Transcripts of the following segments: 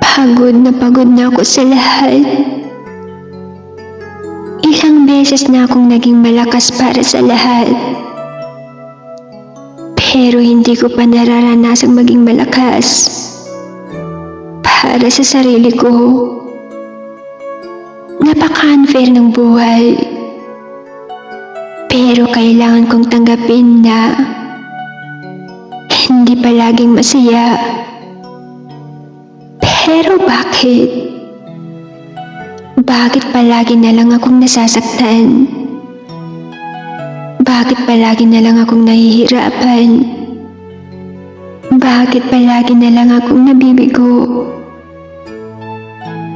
Pagod na pagod na ako sa lahat. Ilang beses na akong naging malakas para sa lahat. Pero hindi ko pa nararanasang maging malakas. Para sa sarili ko. Napaka-unfair ng buhay. Pero kailangan kong tanggapin na hindi palaging masaya. Pero bakit? Bakit palagi na lang akong nasasaktan? Bakit palagi na lang akong nahihirapan? Bakit palagi na lang akong nabibigo?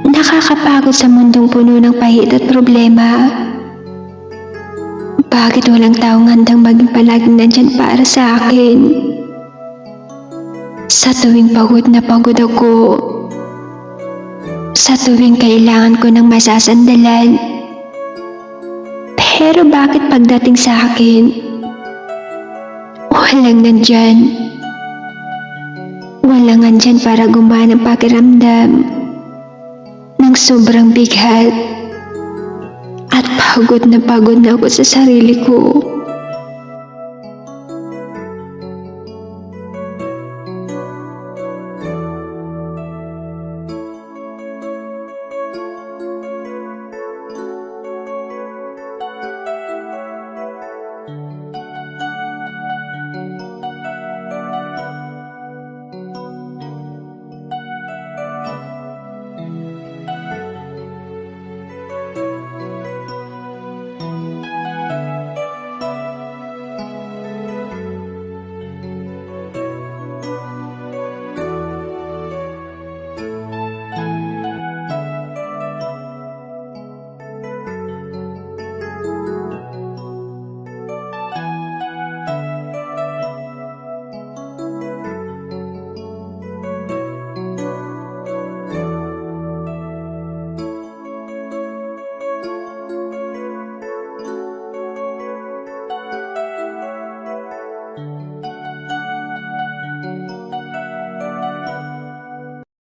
Nakakapagod sa mundong puno ng pahit at problema. Bakit walang taong handang maging palaging nandyan para sa akin? Sa tuwing pagod na pagod ako, sa tuwing kailangan ko ng masasandalan. Pero bakit pagdating sa akin, walang nandyan. Walang nandyan para gumana ang pakiramdam ng sobrang bigat. At pagod na pagod na ako sa sarili ko.